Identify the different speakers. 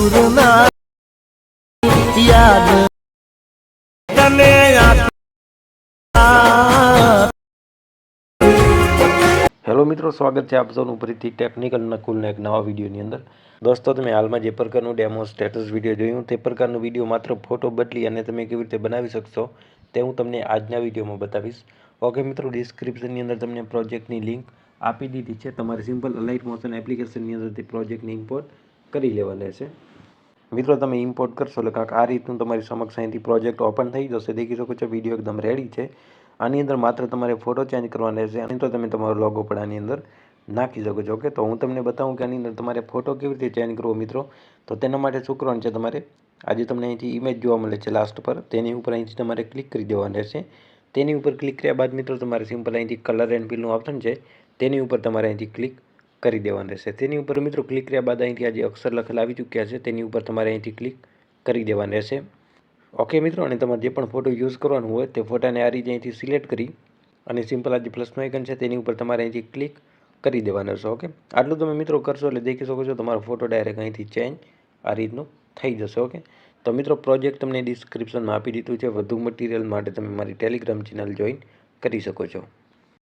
Speaker 1: દૂરના યાદ તને
Speaker 2: હેલો મિત્રો, સ્વાગત છે આપ સૌનું ફરીથી ટેકનિકલ નકુલના એક નવા વિડીયોની અંદર. દોસ્તો, તમે હાલમાં જે પ્રકારનું ડેમો સ્ટેટસ વીડિયો જોયું, તે પ્રકારનું વીડિયો માત્ર ફોટો બદલી અને તમે કેવી રીતે બનાવી શકશો, તે હું તમને આજના વિડીયોમાં બતાવીશ. ઓકે મિત્રો ડિસ્ક્રિપ્શનની અંદર તમને પ્રોજેક્ટની લિંક આપી દીધી છે. તમારે સિમ્પલ અલાઇટ મોશન એપ્લિકેશનની અંદરથી પ્રોજેક્ટની ઇમ્પોર્ટ કરી લેવા છે. મિત્રો, તમે ઇમ્પોર્ટ કરશો એટલે કાંક આ રીતનું તમારી સમક્ષ અહીંથી પ્રોજેક્ટ ઓપન થઈ જશે. દેખી શકો છો વીડિયો એકદમ રેડી છે. આની અંદર માત્ર તમારે ફોટો ચેન્જ કરવાનો રહેશે અને તો તમે તમારો લોગો પણ આની અંદર નાખી શકો છો. ઓકે તો હું તમને બતાવું કે આની અંદર તમારે ફોટો કેવી રીતે ચેન્જ કરવો મિત્રો? તો તેના માટે શું છે તમારે, આજે તમને અહીંથી ઇમેજ જોવા મળે છે લાસ્ટ પર. તેની ઉપર અહીંથી તમારે ક્લિક કરી દેવાનું રહેશે. તેની ઉપર ક્લિક કર્યા બાદ મિત્રો, તમારે સિમ્પલ અહીંથી કલર એન્ડ ફિલનું ઓપ્શન છે. તેની ઉપર તમારે અહીંથી ક્લિક કરી દેવાનું રહેશે. તેની ઉપર મિત્રો ક્લિક કર્યા બાદ અહીંથી આ જે અક્ષર લખેલા આવી ચૂક્યા છે, તેની ઉપર તમારે અહીંથી ક્લિક કરી દેવાનું રહેશે. ઓકે મિત્રો, અને તમારે જે પણ ફોટો યુઝ કરવાનો હોય, તે ફોટાને આ રીતે અહીંથી સિલેક્ટ કરી અને સિમ્પલ આ જે પ્લસનું આઇકન છે, તેની ઉપર તમારે અહીંથી ક્લિક કરી દેવાનું રહેશે. ઓકે આટલું તમે મિત્રો કરશો એટલે દેખી શકો છો તમારો ફોટો ડાયરેક્ટ અહીંથી ચેન્જ આ રીતનું થઈ જશે. ઓકે તો મિત્રો પ્રોજેક્ટ તમને ડિસ્ક્રિપ્શનમાં આપી દીધું છે. વધુ મટીરિયલ માટે તમે મારી ટેલિગ્રામ ચેનલ જોઈન કરી શકો છો.